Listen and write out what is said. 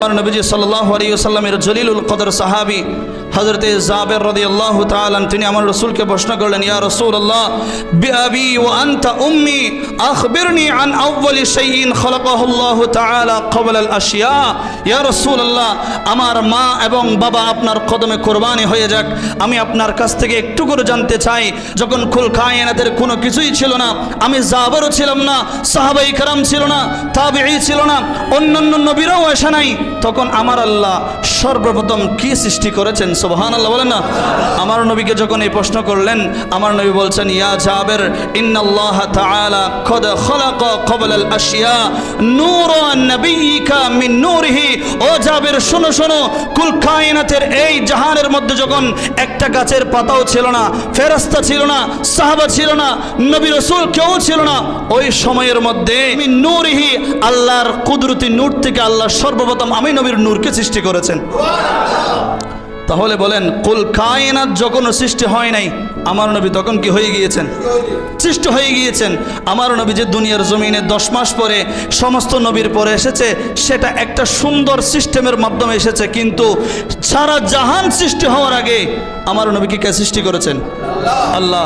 নবীজি সাল্লাহ আলিয়াল্লামের জলিলুল কদর সাহাবি হজরতে জাবের রদি আল্লাহ তালান তিনি আমার রসুলকে প্রশ্ন করলেন, ইয়া রসুল আল্লাহ বিআবি ও আন্তা উম্মি, আখবিরনি আন আউ্বালি শাইইন খলাকাহুল্লাহ তাআলা ক্বাবলা আল আশিয়া ইয়া রসুল আল্লাহ আমার মা এবং বাবা আপনার কদমে কোরবানি হয়ে যাক। আমি আপনার কাছ থেকে একটু করে জানতে চাই, যখন খুল কায়নাতের কোনো কিছুই ছিল না, আমি জাবরও ছিলাম না, সাহাবাই কারাম ছিল না, তাবিঈ ছিল না, অন্যান্য নবীরাও আসে নাই, তখন আমার আল্লাহ সর্বপ্রথম কি সৃষ্টি করেছেন? সুবহান আল্লাহ বলেন না? আমার নবীকে যখন এই প্রশ্ন করলেন, আমার নবী বলছেন, ইয়া জাবের, ইন্নাল্লাহ তাআলা কদ খলাকা ক্বাবলা আল আশিয়া, নূরান নাবিয়িকা মিন নূরিহি। ও জাবের, শোনো শোনো, কুল কায়নাতের এই জাহানের মধ্যে যখন একটা গাছের পাতাও ছিল না ফেরেশতা ছিল না, সাহাবা ছিল না, নবী রাসূল কেউ ছিল না, ওই সময়ের মধ্যে মিন নূরিহি আল্লাহর কুদরতি নূর থেকে আল্লাহ সর্বপ্রথম আমি নবীর নূরকে সৃষ্টি করেছেন। তাহলে বলেন, কুল কায়নাত যখন সৃষ্টি হয় নাই, আমার নবী তখন কি হয়ে গিয়েছেন? সৃষ্টি হয়ে গিয়েছেন। আমার নবী যে দুনিয়ার জমিনে দশ মাস পরে সমস্ত নবীর পরে এসেছে, সেটা একটা সুন্দর সিস্টেমের মাধ্যমে এসেছে। কিন্তু সারা জাহান সৃষ্টি হওয়ার আগে আমার নবীকে কে সৃষ্টি করেছেন? আল্লাহ।